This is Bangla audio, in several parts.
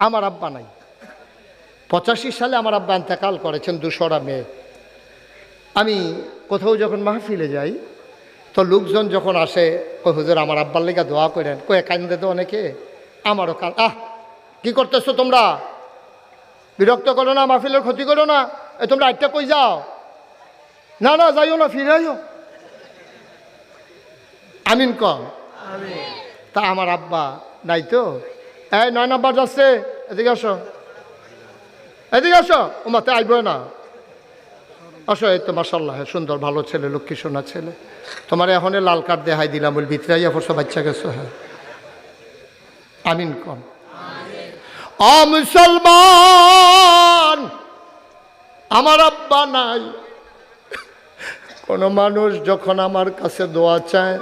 আমার আব্বা নাই। পঁচাশি সালে আমার আব্বা এন্তেকাল করেছেন দুশোটা মেয়ে। আমি কোথাও যখন মাহফিলে যাই তো লোকজন যখন আসে কই হুজুর আমার আব্বার লেগে দোয়া করেন। কয়ে কান্দে তো অনেকে। আমারও কান আহ কি করতেছো তোমরা? বিরক্ত করো না মাহফিলের ক্ষতি করো না। এ তোমরা আটটা কই যাও? না না যাইও না ফিরে আইও। আমিন কম। তা আমার আব্বা নাই তো। এই, নয় নাম্বার যাচ্ছে। এদিকে আসো। এদিকে আসো। ও মাতে আইব না। আসো, এই তো মাসাল্লাহ সুন্দর, ভালো ছেলে, লক্ষ্মী সোনা ছেলে। তোমার এখন লাল কার্ড দেখাই দিলাম, বল ভিতরে আইয়া পড়ছো, বাচ্চা গেছো হ্যাঁ। আমিন কম। অ মুসলমান, আমার আব্বা নাই। কোনো মানুষ যখন আমার কাছে দোয়া চায়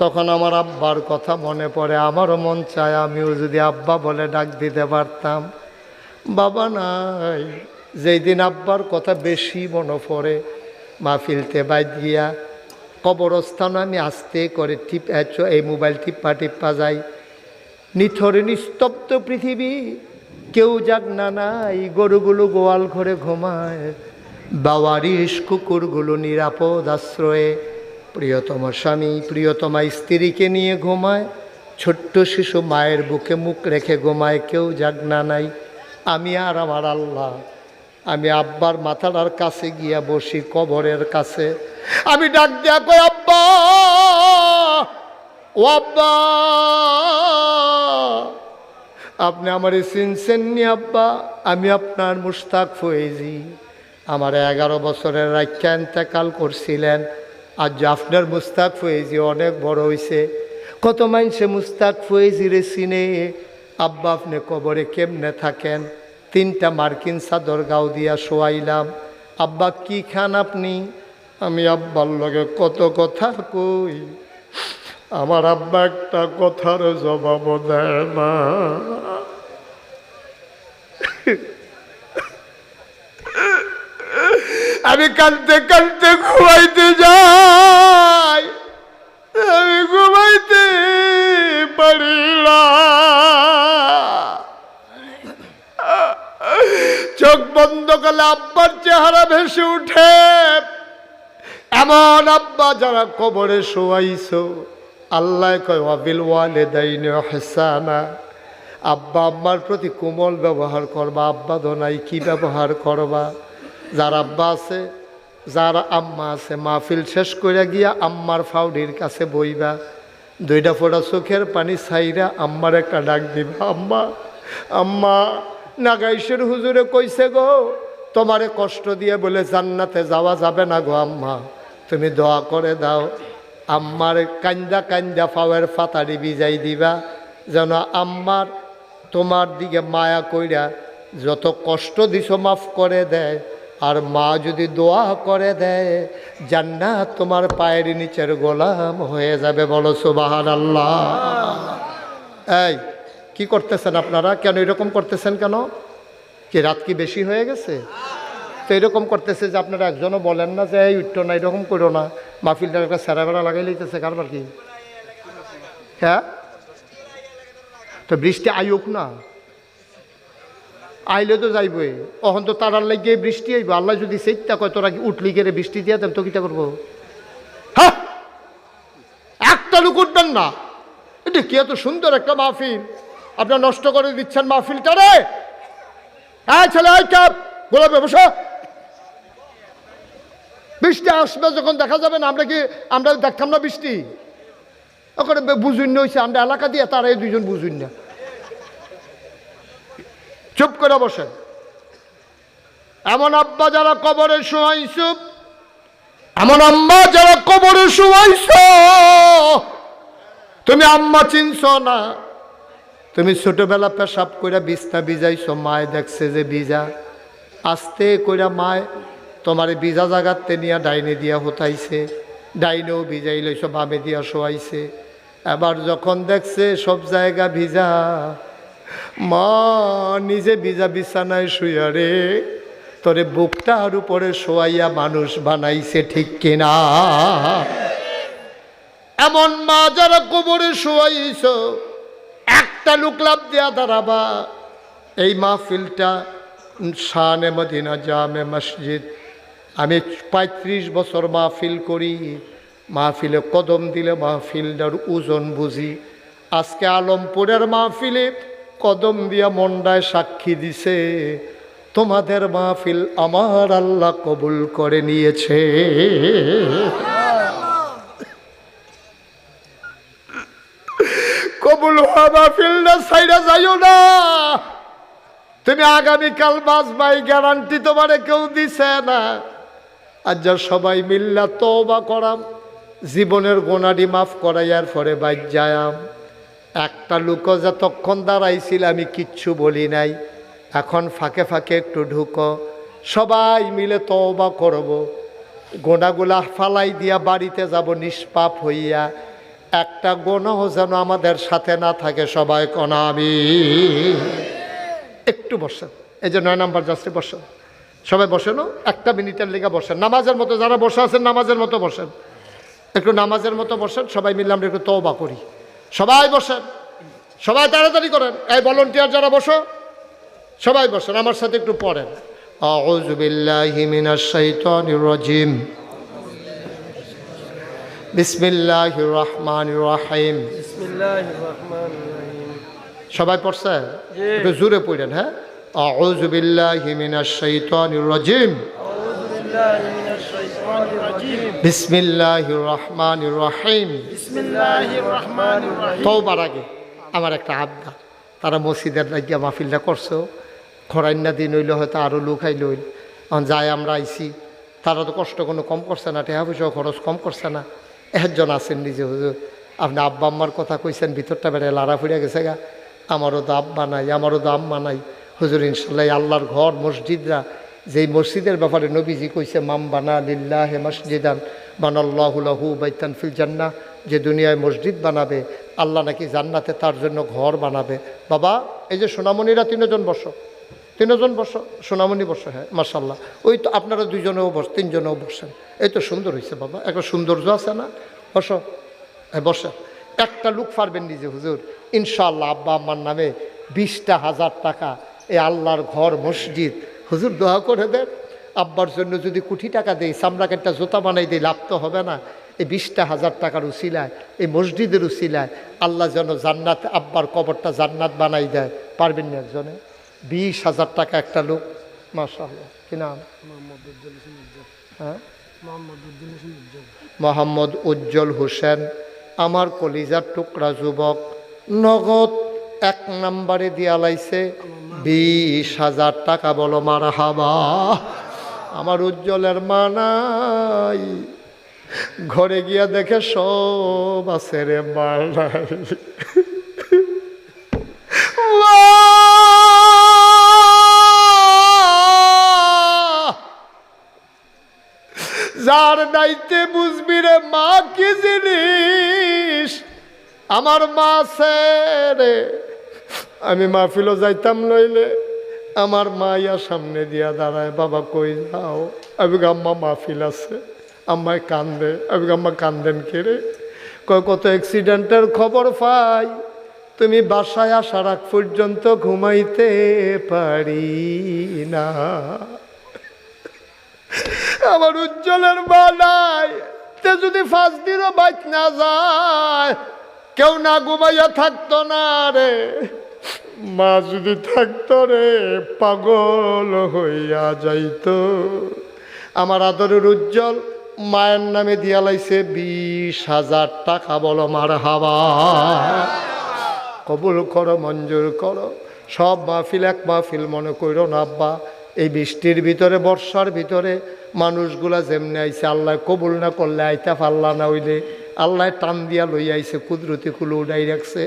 তখন আমার আব্বার কথা মনে পড়ে। আমারও মন চায়, আমিও যদি আব্বা বলে ডাক দিতে পারতাম। বাবা নাই যেই দিন আব্বার কথা বেশি মনে পড়ে, মাহফিলতে বাই দিয়া কবরস্থান আমি আস্তে করে টিপ এই মোবাইল টিপ্পা টিপ্পা যাই। নিথরে, নিস্তব্ধ পৃথিবী, কেউ যাক না নাই, গরুগুলো গোয়াল ঘরে ঘুমায়। বাওয়ারিস কুকুরগুলো নিরাপদ আশ্রয়ে। প্রিয়তম স্বামী প্রিয়তমা স্ত্রীকে নিয়ে ঘুমায়, ছোট্ট শিশু মায়ের বুকে মুখ রেখে ঘুমায়, কেউ যাক না নাই। আমি আর আমার আল্লাহ, আমি আব্বার মাথাটার কাছে গিয়া বসি কবরের কাছে। আমি ডাক দেয়া কই আব্বা, ও আব্বা, আপনি আমার চিনছেন নি আব্বা? আমি আপনার মুস্তাক ফয়েজি। আমার এগারো বছরের রাখ্যা এতেকাল করছিলেন। আর আপনার মুস্তাক ফয়েজি অনেক বড় হয়েছে কত মানুষে মুস্তাক ফয়েজি রে চিনে আব্বা আপনি কবরে কেমনে থাকেন? তিনটা মার্কিন চাদর গাও দিয়া শোয়াইলাম। আব্বা, কি খান আপনি? আমি আব্বার লগে কত কথা কই? আমার আব্বা একটা কথার জবাব দেয় না। আমি কানতে কানতে ঘুমাইতে যাই। আমি ঘুমাইতে পারি না। চোখ বন্ধ করলে আব্বার চেহারা ভেসে উঠে। এমন আব্বা যারা কবরে শোয়াইছো, আল্লাহ কয় অবিল ওয়ালে দাইন হেসানা আব্বা আম্মার প্রতি কোমল ব্যবহার করবা, আব্বা দোনাই কি ব্যবহার করবা? যার আব্বা আছে, যার আম্মা আছে, মাহফিল শেষ করে গিয়া আম্মার ফাউডির কাছে বইবা। দুইটা ফোটা চোখের পানি ছাইরা আম্মার একটা ডাক দিবা, আম্মা আম্মা, নাগাইশের হুজুরে কইছে গো, তোমারে কষ্ট দিয়ে বলে জান্নাতে যাওয়া যাবে না গো আম্মা, তুমি দোয়া করে দাও। আম্মার কান্দা কান্দা ফাওয়ের ফাতারি বিজাই দিবা, যেন আম্মার তোমার দিকে মায়া কইরা যত কষ্ট দিছ মাফ করে দেয় আর মা যদি দোয়া করে দেয়, জান্নাত তোমার পায়ের নিচের গোলাম হয়ে যাবে, বলো সুবাহান আল্লাহ এই, কি করতেছেন আপনারা? কেন এরকম করতেছেন কেন? কি, রাত কি বেশি হয়ে গেছে? তো এরকম করতেছে যে আপনারা একজনও বলেন না যে, এই উঠতো না, এরকম করো না। মাহফিলটার একটা সেরা বেড়া লাগাই লইতেছে, কারবার কি? হ্যাঁ? তো বৃষ্টি আইওক না? আইলে তো যাইবই। অহন তো তারার লাগিয়ে বৃষ্টি আইব আল্লাহ যদি সেইটা কয় তোরা উঠলি গেলে বৃষ্টি দিয়ে দেন, তো কিটা করব? একটা লোক উঠবেন না। এটা কি এত সুন্দর একটা মাহফিল। আপনার নষ্ট করে দিচ্ছেন মাহফিলটা রে। হ্যাঁ ছেলে গোলাপে বসো। বৃষ্টি আসবে যখন দেখা যাবে না, আমরা কি, আমরা দেখতাম না বৃষ্টি? ওখানে বুঝুন হয়েছে আমরা এলাকা দিয়ে তারাই দুজন বুঝুন না। চুপ করে বসেন এমন আব্বা যারা কবরে শোয়াইছ, এমন আম্মা যারা কবরে শোয়াইছ, তুমি আম্মা চিনছ না? তুমি ছোটবেলা পেশাব কইরা বিছনা বিজাইছো মায় দেখছে যে বিজা আস্তে কইরা মায় তোমার বিজা জাগাতে নিয়া ডাইনে দিয়া হতাইছে, ডাইনেও ভিজাই লইছ, বামে দিয়া শোয়াইছে। এবার যখন দেখছে সব জায়গা ভিজা মা, নিজে ভিজা বিছানায় শুয়া রে, তোরে বুকটার উপরে শোয়াইয়া মানুষ বানাইছে ঠিক কিনা? এমন মা যারা কোমরে শোয়াইছ, একটা লোক লাভ দেয়া দাঁড়াবা। এই মাহফিলটা শানে মদিনা জামে মসজিদ। আমি পঁয়ত্রিশ বছর মাহফিল করি, মাহফিলে কদম দিলে মাহফিলটার ওজন বুঝি। আজকে আলমপুরের মাহফিলে কদম দিয়া মন্ডায় সাক্ষী দিছে, তোমাদের মাহফিল আমার আল্লাহ কবুল করে নিয়েছে। কবুল হওয়া মাহফিলটা সাইডা যাইও না। তুমি আগামীকাল বাঁচবাই গ্যারান্টি তোমারে কেউ দিছে না। আর যা সবাই মিল্লা তওবা করাম, জীবনের গোনাডি মাফ করাইয়ার পরে বাইর যায়াম একটা লোক যতক্ষণ দাঁড়াইছিল আমি কিচ্ছু বলি নাই। এখন ফাঁকে ফাঁকে একটু ঢুকো। সবাই মিলে তওবা করব। গোনাগুলা ফালাই দিয়া বাড়িতে যাব নিষ্পাপ হইয়া। একটা গোনাও যেন আমাদের সাথে না থাকে সবাই কনা একটু বসেন। এই যে নয় নাম্বার যাচ্ছে বসেন। সবাই বসেনও একটা মিনিটের লেগে বসেন। নামাজের মতো যারা বসে আছেন, নামাজের মতো বসেন। একটু নামাজের মতো বসেন, সবাই মিলে আমরা একটু তওবা করি। সবাই বসেন। সবাই তাড়াতাড়ি করেন। এই ভলন্টিয়ার যারা বসো সবাই বসেন আমার সাথে একটু পড়েন। আউজুবিল্লাহিমিনাশাইতানিরজিম বিসমিল্লাহির রহমানির রহিম। বিসমিল্লাহির রহমানির রহিম। সবাই পড়ছে? একটু জোরে পড়েন হ্যাঁ? আউজুবিল্লাহিমিনাশাইতানির রজিম। بالله من الشيطان الرجيم বিসমিল্লাহির রহমানির রহিম بسم الله الرحمن الرحيم তওবার আগে আমার একটা আবদা তারা মসজিদের লাগিয়া মাহফিলটা করছো খরাইন্না দিন হইলে হয়তো আরও লুকাই লইল এখন যাই আমরা আইছি তারা তো কষ্ট কোনো কম করছে না টেহা পয়সা খরচ কম করছে না একজন আছেন নিজে হুজুর আপনি আব্বা আম্মার কথা কইছেন ভিতরটা বেড়ে লাড়া ফুড়ে গেছে গা আমারও তো আব্বা নাই আমারও তো আম্মা নাই হুজুর ইনশাল্লাহ এই আল্লাহর ঘর মসজিদরা যেই মসজিদের ব্যাপারে নবীজি কইছে মাম বানা লিল্লাহে মসজিদান বানাল্লাহুলাহু বাইতান ফিল জান্না যে দুনিয়ায় মসজিদ বানাবে, আল্লাহ নাকি জান্নাতে তার জন্য ঘর বানাবে। বাবা, এই যে সোনামণিরা তিনজন বসো তিনজন বসো, সোনামণি বসো হ্যাঁ মার্শাল্লাহ ওই তো আপনারা দুইজনেও বস, তিনজনেও বসেন। এই তো সুন্দর হয়েছে বাবা একটা সৌন্দর্য আছে না? বসো হ্যাঁ বসে। একটা লুক পারবেন নিজে, হুজুর। ইনশাআল্লাহ আব্বা আম্মার নামে বিশটা হাজার টাকা এই আল্লাহর ঘর, মসজিদ হুজুর দোয়া করে দেন আব্বার জন্য যদি কোটি টাকা দেই সামরাকে একটা জুতা বানাই দিই লাভ তো হবে না। এই বিশটা হাজার টাকার উসিলায় এই মসজিদের উসিলায় আল্লাহ যেন জান্নাত আব্বার কবরটা জান্নাত বানাই দেয়। পারবেন না একজনে? বিশ হাজার টাকা একটা লোক মাশাআল্লাহ। কি নাম? হ্যাঁ? মোহাম্মদ উজ্জ্বল হোসেন আমার কলিজার টুকরা যুবক নগদ এক নাম্বারে দিয়া লাইছে। বিশ হাজার টাকা বলো মার হাবা আমার উজ্জ্বলের মানাই ঘরে গিয়া দেখে সব আছে রে মানাই! যার দায়িত্বে বুঝবি রে, মা, কি জিনিস? আমার মা আছে রে। আমি মাহফিলও যাইতাম নইলে আমার মা ইয়া সামনে দিয়া দাঁড়ায়, বাবা, কই যাও? আমি আম্মা, মাহফিল আছে। আম্মায় কান্দে, আমি আম্মা, কান্দেন কে রে? কয়, কত অ্যাক্সিডেন্টের খবর পাই, তুমি বাসায় আসার আগ পর্যন্ত ঘুমাইতে পারি না। আমার উজ্জ্বলের নাই তে যদি ফাঁস দিনও বাইক না যায়, কেউ না ঘুমাইয়া থাকতো না রে। মা যদি থাকতো রে, পাগল হইয়া যাইতো। আমার আদরের উজ্জ্বল, মায়ের নামে দিয়া লাইছে বিশ হাজার টাকা, বলো মার হাওয়া কবুল করো, মঞ্জুর করো, সব মাহফিল এক মাহফিল মনে করো না আব্বা। এই বৃষ্টির ভিতরে, বর্ষার ভিতরে মানুষগুলা যেমনি আইছে, আল্লাহ কবুল না করলে আইতা পাল্লা না হইলে। আল্লাহ টান দিয়া লই আইছে, কুদরতি কুলো উড়াই রাখছে।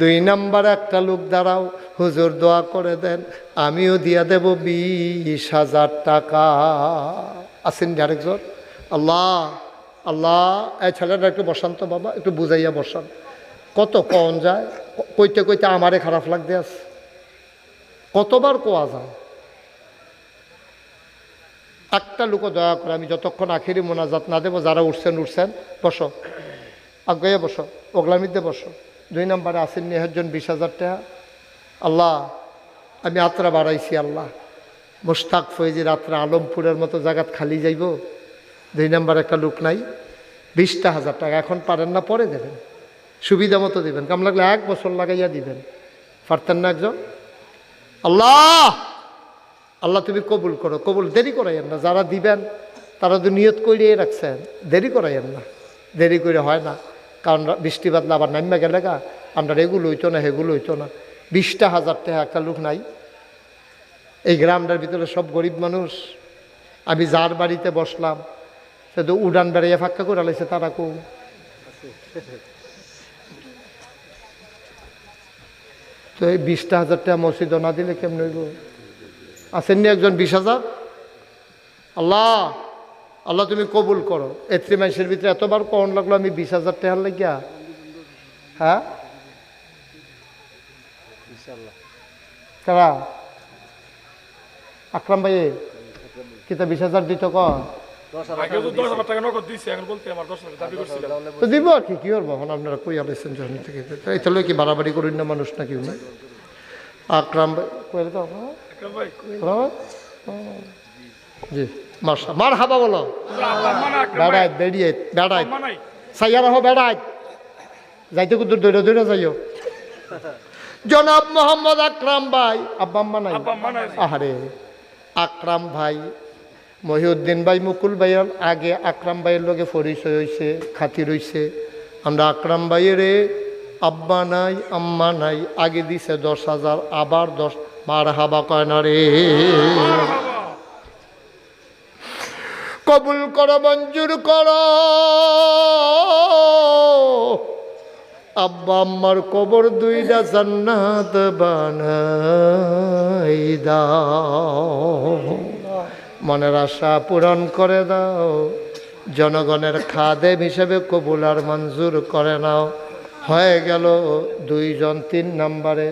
দুই নাম্বার, একটা লোক দাঁড়াও, হুজুর দোয়া করে দেন, আমিও দিয়া দেব বিশ হাজার টাকা। আছেন আরেকজন? আল্লাহ আল্লাহ, এই ছেলেটা একটু বসান তো বাবা, একটু বুঝাইয়া বসান। কত কন যায়? কইতে কইতে আমারে খারাপ লাগতে আছে। কতবার কোয়া যায়? একটা লোক দয়া করে আমি যতক্ষণ আখেরি মোনাজাত না দেবো, যারা উঠছেন উঠছেন, বসো। আগে বসো, ওগলামিতে বসো। দুই নম্বরে আসেন নিহাজন বিশ হাজার টাকা। আল্লাহ, আমি আত্রা বাড়াইছি, আল্লাহ। মোস্তাক ফৈজির আত্রা আলমপুরের মতো জায়গাত খালি যাইব। দুই নাম্বার একটা লোক নাই, বিশটা হাজার টাকা। এখন পারেন না, পরে দেবেন। সুবিধা মতো দিবেন। কাম লাগলে এক বছর লাগাইয়া দিবেন। পারতেন না একজন? আল্লাহ! আল্লাহ, তুমি কবুল করো। কবুল দেরি করাইয়েন না। যারা দিবেন, তারা তো নিয়ত করিয়ে রাখছেন। দেরি করাইয়েন না। দেরি করে হয় না। কারণ বৃষ্টিপাত বৃষ্টি বাদলা আবার নামবে গেলে গা। আমরা এগুলো হইতো না হেগুলো হইতো না। বিশটা হাজার টাকা একটা লোক নাই। এই গ্রামটার ভিতরে সব গরিব মানুষ। আমি যার বাড়িতে বসলাম, সে তো উড়ান বেড়াইয়া ফাঁকা করে লাইছে, তারা কো তো এই বিশটা হাজার টাকা মসজিদ না দিলে কেমন হইব? আসেননি একজন বিশ হাজার? আল্লাহ! আল্লাহ তুমি কবুল করো। এত্রি মাসের ভিতরে এতবার কখন লাগল আমি বিশ হাজার টাকার লাগিয়া? হ্যাঁ? কারা আকরাম ভাই কিতা বিশ হাজার দিত ক? আগে তো দশ হাজার টাকা নগদ দিয়েছে এখন বলতে আমার দশ হাজার দাবি করছিলাম। তো দিব আর কি কি করব? এখন আপনারা কই আলাইছেন যখন থেকে। এই তাহলে কি বাড়াবাড়ি করুন না মানুষ না কেউ না আকরাম ভাই কইলে তো জি। মার্শা মার হাবা বলো। বেড়ায় বেড়ায় মানাই সাইয়ার হো বেড়ায় যাইতে কুদুর দৈরা দৈরা যাইও। জনাব মোহাম্মদ আকরাম ভাই। আব্বা আম্মা নাই? আহারে আকরাম ভাই। মহিউদ্দিন ভাই মুকুল ভাইয়ের আগে আকরাম ভাইয়ের লগে পরিচয় হয়েছে খাতির হইছে আমরা আকরাম ভাইয়ের আব্বা নাই আম্মা নাই আগে দিছে দশ হাজার আবার দশ মার হাবা কয় না রে। কবুল করো, মঞ্জুর করো। আব্বা আম্মার কবর দুইটা জান্নাত মনের আশা পূরণ করে দাও। জনগণের খাদেম হিসেবে কবুল আর মঞ্জুর করে নাও। হয়ে গেল দুইজন তিন নম্বরে।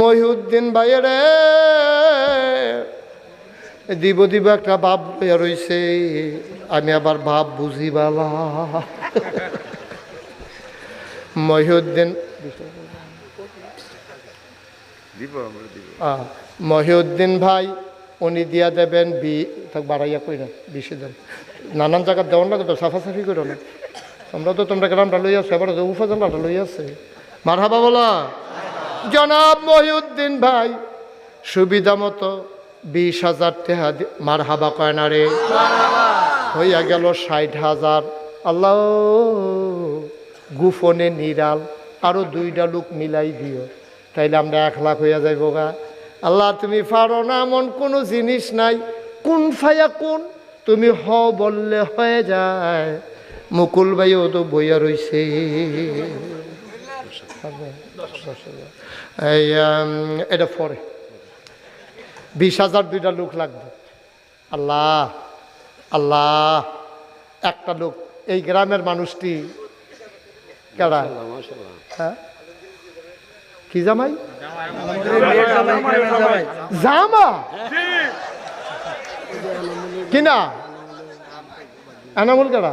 মহিউদ্দিন ভাইয়ের। দিব দিব একটা ভাব লইয়া রইছে আমি আবার ভাব বুঝি বালা মহিউদ্দিন মহিউদ্দিন ভাই উনি দিয়া দেবেন বি থাক বাড়াইয়া কই না বিশে দেন। নানান জায়গার দেওয়ার লাগে তো সাফাসাফি করো না। আমরা তো তোমরা গ্রামটা লই আসছো এবার উপাজনটা লই আছে মার হাবা বলা। জনাব মহিউদ্দিন ভাই, সুবিধা মতো বিশ হাজার টেহা মার হাবা কয় না রে? হইয়া গেল ষাট হাজার। আল্লাহ গুফনে নিরাল, আরও দুইটা লোক মিলাই দিও। তাইলে আমরা এক লাখ হইয়া যাইব গা। আল্লাহ, তুমি পারো না, এমন কোনো জিনিস নাই। কোন ফায়া কোন? তুমি হ বললে হয়ে যায়। মুকুল ভাইও তো বইয়া রইছে। এটা পরে। বিশ হাজার দুইটা লোক লাগবে। আল্লাহ আল্লাহ, একটা লোক। এই গ্রামের মানুষটি কেডা? হ্যাঁ? কি জামাই? জামা? কিনা এনামুল কেডা?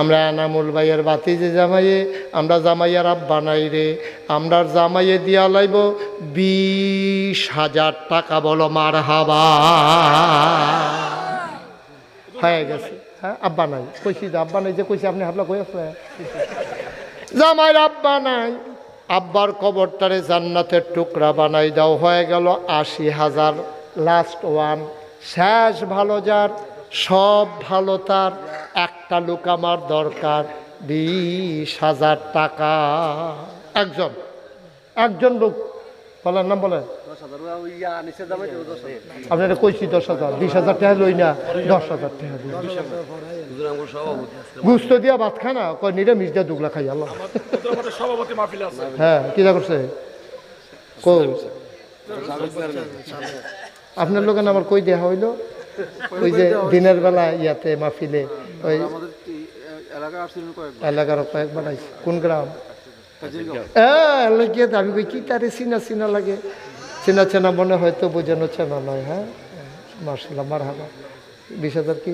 আমরা আনামুল ভাইয়ের বাতি যে জামাইয়ে, আমরা জামাইয়ার আব্বা নাই রে। আমরা জামাইয়ে দিয়া লাইব বিশ হাজার টাকা, বলো মার হাবা হয়ে গেছে। হ্যাঁ আব্বা নাই। কইছি যে আব্বা নাই, যে কইছি আপনি হাবলা কই আসলে জামাইয়ের আব্বা নাই। আব্বার কবরটারে জান্নাতের টুকরা বানাই দাও। হয়ে গেল আশি হাজার লাস্ট ওয়ান শেষ ভালো যার। সব ভালো তার, একটা লোক আমার দরকার, বিশ হাজার টাকা। একজন একজন লোক বলার নাম বলেন। আপনারা কইছি দশ হাজার, বিশ হাজার টাকা লই না, দশ হাজার টাকা গুস্ত দিয়া ভাত খানা কয় নিরামিষ দিয়া দুগলা খাই, আল্লাহ। হ্যাঁ কি করছে? কো আপনার লোকের আমার কই দেয়া হইল? ওই যে দিনের বেলা ইয়াতে মাহফিলে ওই কয়েক এলাকার কয়েকবার আইসি কোন গ্রাম? হ্যাঁ আমি কই কি তারে চিনা চিনা লাগে? চেনা চেনা মনে হয়তো বোঝানো চেনা নয় হ্যাঁ? মার্শাল্লাহ মার হাবা বিশ হাজার কি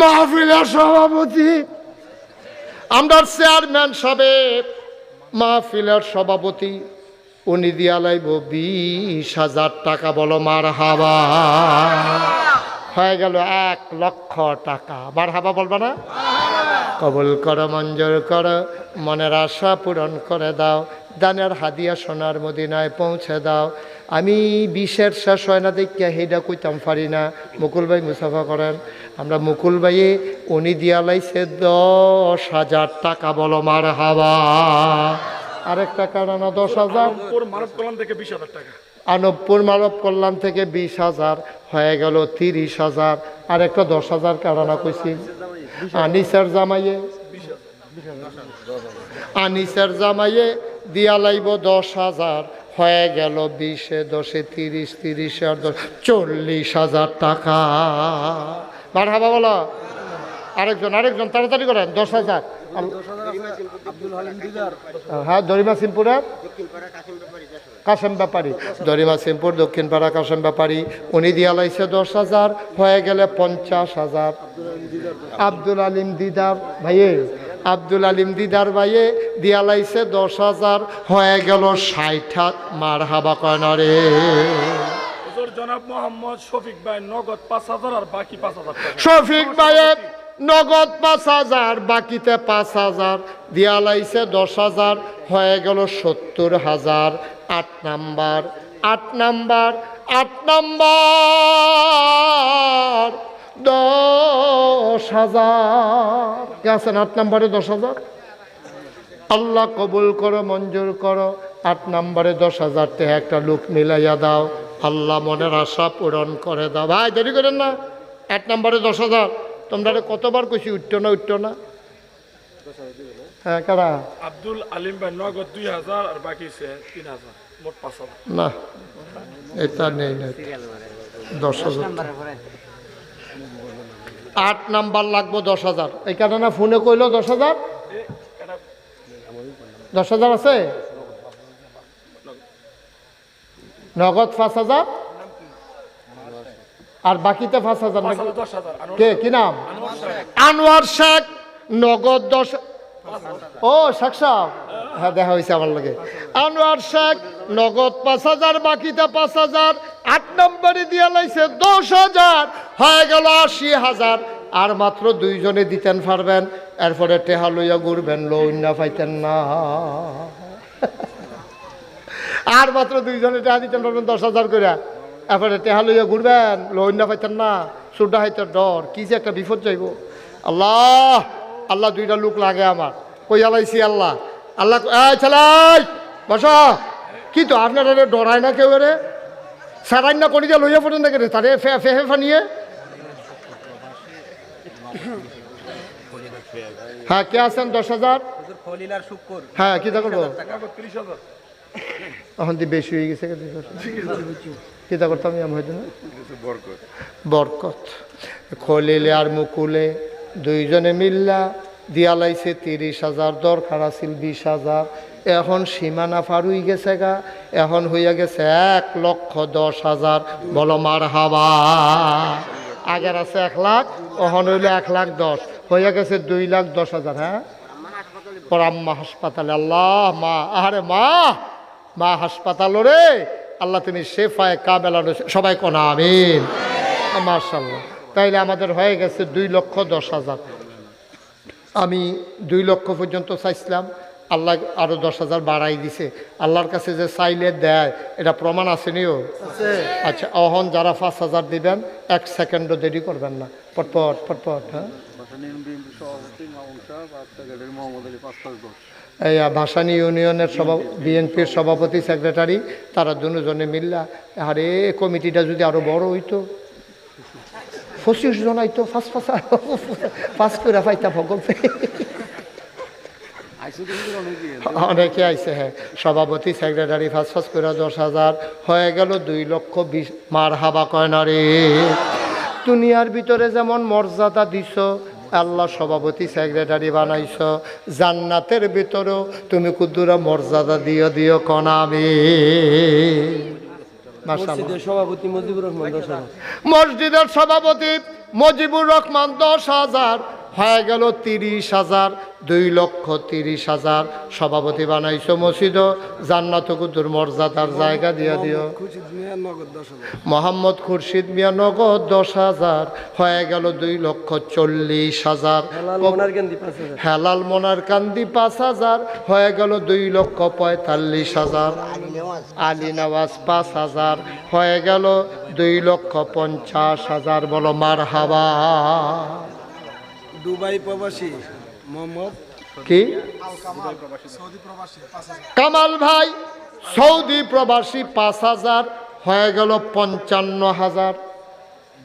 মাহফিলের সভাপতি। আমরা চেয়ারম্যান সাহেব মাহফিলের সভাপতি। উনি দিয়া লাইব বিশ হাজার টাকা, বলো মার হাবা। হয়ে গেল এক লক্ষ টাকা। মার হাবা বলবা না? কবুল করো, মঞ্জুর করো, মনের আশা পূরণ করে দাও, দানের হাদিয়া সোনার মদিনায় পৌঁছে দাও। আমি বিশের শেষ হয় না দেখিয়া সেইটা কইতাম পারি না। মুকুল ভাই মুসাফা করেন। আমরা মুকুল ভাইয়ে উনি দিয়া লাইছে দশ হাজার টাকা, বলো মার হাবা। আরেকটা কারণ দশ হাজার। আনবপুর মানব কল্যাণ থেকে বিশ হাজার হয়ে গেল তিরিশ হাজার। আর একটা দশ হাজার কারণা কইছি আনিসের জামাইয়ে। আনিসের জামাইয়ে দিয়া লাইব দশ হাজার হয়ে গেল বিশে দশে তিরিশ তিরিশ আর দশ চল্লিশ হাজার টাকা। বার হাবা বলো। আরেকজন আরেকজন তাড়াতাড়ি করেন দশ হাজার। আল- আব্দুল হালিম দিদার হ্যাঁ দরিমা সিমপুরের কাশেম ব্যাপারী দরিমা সিমপুর দক্ষিণ পাড়া কাশেম ব্যাপারী উনি দিয়া লাইছে দশ হাজার হয়ে গেলে পঞ্চাশ হাজার। আব্দুল আলিম দিদার ভাইয়ে আব্দুল আলিম দিদার ভাইয়ে দিয়া লাইছে দশ হাজার হয়ে গেল ষাট হাত। মার হাবা হুজুর জনাব মোহাম্মদ শফিক ভাই নগদ পাঁচ হাজার আর বাকি পাঁচ হাজার শফিক ভাইয়ে নগদ পাঁচ হাজার, বাকিতে পাঁচ হাজার। দিয়া লাইছে দশ হাজার, হয়ে গেল সত্তর হাজার। আট নাম্বার আট নাম্বার আট নাম্বার। দশ হাজার। কে আছেন? আট নাম্বারে দশ হাজার? আল্লাহ কবুল করো, মঞ্জুর করো। আট নাম্বারে দশ হাজার টাকা একটা লোক মিলাইয়া দাও। আল্লাহ মনের আশা পূরণ করে দাও। ভাই, দেরি করেন না। আট নম্বরে দশ হাজার। তোমরা কতবার কইছি উঠতো না উঠতো না? হ্যাঁ কারা? আব্দুল আলিম ভাই নগদ দুই হাজার আর বাকি সে তিন হাজার মোট পাঁচ হাজার। না এটা নেই না দশ হাজার। আট নাম্বার লাগবো দশ হাজার। এই কারণে না ফোনে কইলো দশ হাজার? দশ হাজার আছে? নগদ পাঁচ হাজার? আর বাকিতে পাঁচ হাজার নাকি? কে কি নাম? আনোয়ার শেখ। নগদ দশ ও শেখ সাহেব। হ্যাঁ দেখা হয়েছে আমার লাগে। আনোয়ার শেখ নগদ পাঁচ হাজার বাকিতে পাঁচ হাজার। আট নম্বরে দিয়ে লাইছে দশ হাজার। হয়ে গেল আশি হাজার। আর মাত্র দুইজনে দিতেন পারবেন। এরপরে টেহা লইয়া ঘুরবেন লোন না পাইতেন না। আর মাত্র দুইজনে টেহা দিতেন পারবেন দশ হাজার করে এরপরে টেহা লইয়া ঘুরবেন লোন না পাইতেন না সুডা হাইতে ডর কি যে একটা বিপদ যাইব। আল্লাহ আল্লাহ দুইটা লোক লাগে আমার। কই আলাইছি আল্লাহ? আল্লাহ চালাই বসো। কি তো আপনারা রে ডরায় না কেউ রে? সারাই না করি যা লইয়া পড়েন না কেন তারে ফে ফে ফানিয়ে। হ্যাঁ কে আছেন? দশ হাজার? হ্যাঁ কি করব? হাজার এখন বেশি হয়ে গেছে। কি তা করতাম আমি হয়তো না? বরকত। খলিলে আর মুকুলে দুইজনে মিল্লা দিয়া লাইছে তিরিশ হাজার দরকার আছিল বিশ হাজার। এখন সীমানা হয়ে গেছে গা এখন হইয়া গেছে এক লক্ষ দশ হাজার। বলো মার হাবা আগের আছে এক লাখ এখন হইল এক লাখ দশ। হইয়া গেছে দুই লাখ দশ হাজার হ্যাঁ? পর আম্মা হাসপাতালে। আল্লাহ মা। আরে মা মা হাসপাতাল রে। আল্লাহ তিনি শেফায় কাবেলানো সবাই কোনা আমিন? মার্শাল্লাহ তাইলে আমাদের হয়ে গেছে দুই লক্ষ দশ হাজার। আমি দুই লক্ষ পর্যন্ত চাইছিলাম আল্লাহ আরও দশ হাজার বাড়াই দিছে। আল্লাহর কাছে যে চাইলে দেয় এটা প্রমাণ আসেনিও আচ্ছা অহন যারা পাঁচ হাজার দিবেন এক সেকেন্ডও দেরি করবেন না। পটপট পটপট হ্যাঁ? এই ভাসানী ইউনিয়নের সভা বিএনপির সভাপতি সেক্রেটারি তারা দুজনে মিল্লা আরে কমিটিটা যদি আরও বড় হইতো। পঁচিশ জন আইতো ফার্স্ট ফার্স্ট ফার্স্ট করে পাইতা ভগল অনেকে আইছে হ্যাঁ। সভাপতি সেক্রেটারি ফার্স্ট ফার্স্ট করে দশ হাজার। হয়ে গেল দুই লক্ষ বিশ মার হাবা কয় না রে দুনিয়ার ভিতরে যেমন মর্যাদা দিছ আল্লাহ সভাপতি সেক্রেটারি বানাইছ। জান্নাতের ভিতরেও তুমি কুদ্দুরা মর্যাদা দিও দিও কনামি। মসজিদের সভাপতি মজিবুর রহমান দশ হাজার। হয়ে গেল তিরিশ হাজার দুই লক্ষ তিরিশ হাজার। সভাপতি বানাইছো মসজিদ জান্নাত কুতুর মর্যাদার জায়গা দিয়ে দিও। মোহাম্মদ খুরশিদ মিয়া নগদ দশ হাজার। হয়ে গেল দুই লক্ষ চল্লিশ হাজার। হেলাল মোনার কান্দি পাঁচ হাজার। হয়ে গেল দুই লক্ষ পঁয়তাল্লিশ হাজার। আলী নওয়াজ। পাঁচ হাজার। হয়ে গেল দুই লক্ষ পঞ্চাশ হাজার। বলো মার হাবা দুবাই প্রবাসী মোহাম্মদ। কি? কামাল ভাই সৌদি প্রবাসী পাঁচ হাজার হয়ে গেল পঞ্চান্ন হাজার।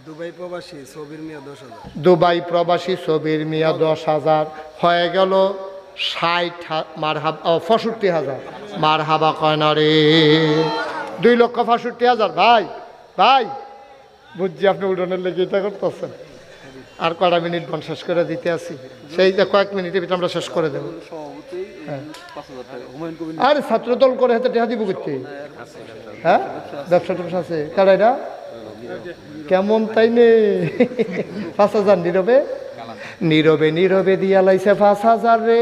দুবাই প্রবাসী সবির মিয়া দশ হাজার। দুবাই প্রবাসী ছবির মিয়া দশ হাজার হয়ে গেল ষাট মার হাব পঁয়ষট্টি হাজার। মার হাবা কয় রে। দুই লক্ষ পঁয়ষট্টি হাজার ভাই ভাই বুঝছি আপনি উঠোনের লেগে এটা করতেছেন। আর কয়টা মিনিট বন শেষ করে দিতে আসি? সেই কয়েক মিনিটের ভিতরে আমরা শেষ করে দেবো। কবির আরে, ছাত্র দল করে হাতে টেহা দিব করতে হ্যাঁ? ব্যবসা টবসা আছে? কারা এটা কেমন তাই নে পাঁচ হাজার নীরবে? নীরবে নীরবে দিয়া লাইছে পাঁচ হাজার রে।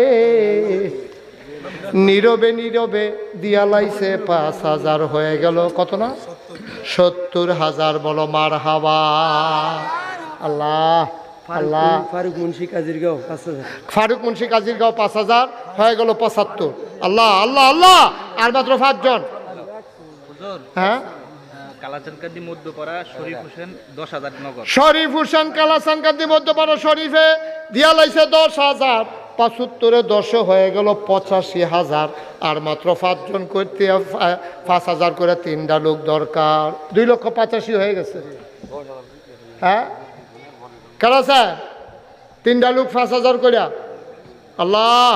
নীরবে নীরবে দিয়া লাইছে পাঁচ হাজার। হয়ে গেল কত না? সত্তর হাজার বলো মার হাওয়া। আল্লাহ। আল্লাহ। ফারুক মুন্সি কাজিরগাঁও পাঁচ হাজার। ফারুক মুন্সি কাজিরগাঁও পাঁচ হাজার হয়ে গেল পঁচাত্তর। আল্লাহ আল্লাহ আল্লাহ! আর মাত্র পাঁচজন। হুজুর হ্যাঁ? মধ্যপাড়া শরীফ হোসেন দশ হাজার নগদ। শরীফ হুসেন কালাসান কান্দি মধ্যপাড়া শরীফে দিয়া লাইছে দশ হাজার। পঁচাত্তরে দশে হয়ে গেল পঁচাশি হাজার। আর মাত্র পাঁচজন করতে পাঁচ হাজার করে তিনটা লোক দরকার। দুই লক্ষ পঁচাশি হয়ে গেছে। হ্যাঁ? কেন স্যার তিনটা লোক পাঁচ হাজার করিয়া আল্লাহ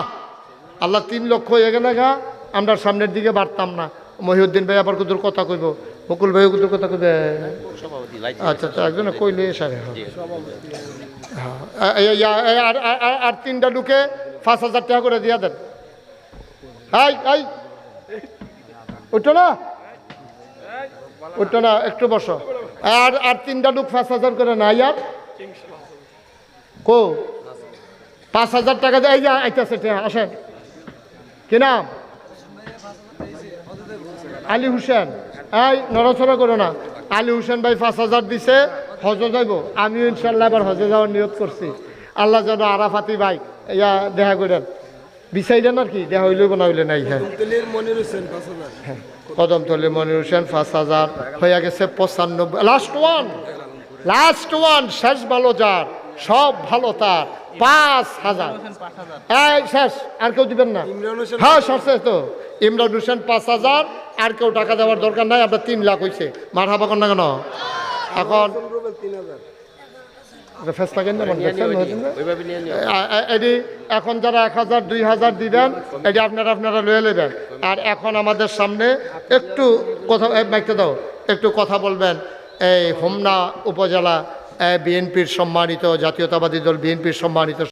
আল্লাহ তিন লক্ষ হয়ে গেলে গা, আমরা সামনের দিকে বাড়তাম না। মহিউদ্দিন ভাই আবার কুদুর কথা কইব? বকুল ভাই কুদুর কথা কইবে? আচ্ছা আচ্ছা একজনে কইলে সারে হ্যাঁ। আর তিনটা লোকে পাঁচ হাজার টাকা করে দিয়া দেন। High high. উঠো না। উঠো না, একটু বসো। আর আর তিনটা লোক পাঁচ হাজার করে না ইয়ার কো? পাঁচ হাজার টাকা দিয়ে এই যে আইতেছে আসেন। কি নাম? আলী হুসেন। এই নড়াচড়া করো না। আলী হুসেন ভাই পাঁচ হাজার দিছে হজ যাইব। আমিও ইনশাল্লাহ এবার হজে যাওয়ার নিয়ত করছি। আল্লাহ যেন আরাফাতি ভাই ইয়া দেখা করেন। বিচাইলেন আর কি দেখা হইলেও না হইলে নাই হ্যাঁ। কদমতলি মনির হোসেন পাঁচ হাজার। হয়ে গেছে পঁচানব্বই লাস্ট ওয়ান লাস্ট ওয়ান শেষ ভালো যার সব ভালো তার পাঁচ হাজার। এই শেষ আর কেউ দিবেন না। হ্যাঁ সরষে তো। ইমরান হোসেন পাঁচ হাজার আর কেউ টাকা দেওয়ার দরকার নাই আপনার তিন লাখ হয়েছে মার হাবা কর না কেন? এখন কেন এটি এখন যারা এক হাজার দুই হাজার দিবেন এটি আপনারা আপনারা লয়ে নেবেন আর এখন আমাদের সামনে একটু কথা এই মাইকটা দাও একটু কথা বলবেন। এই হোমনা উপজেলা বিএনপির সম্মানিত জাতীয়তাবাদী দল বিএনপির সম্মানিত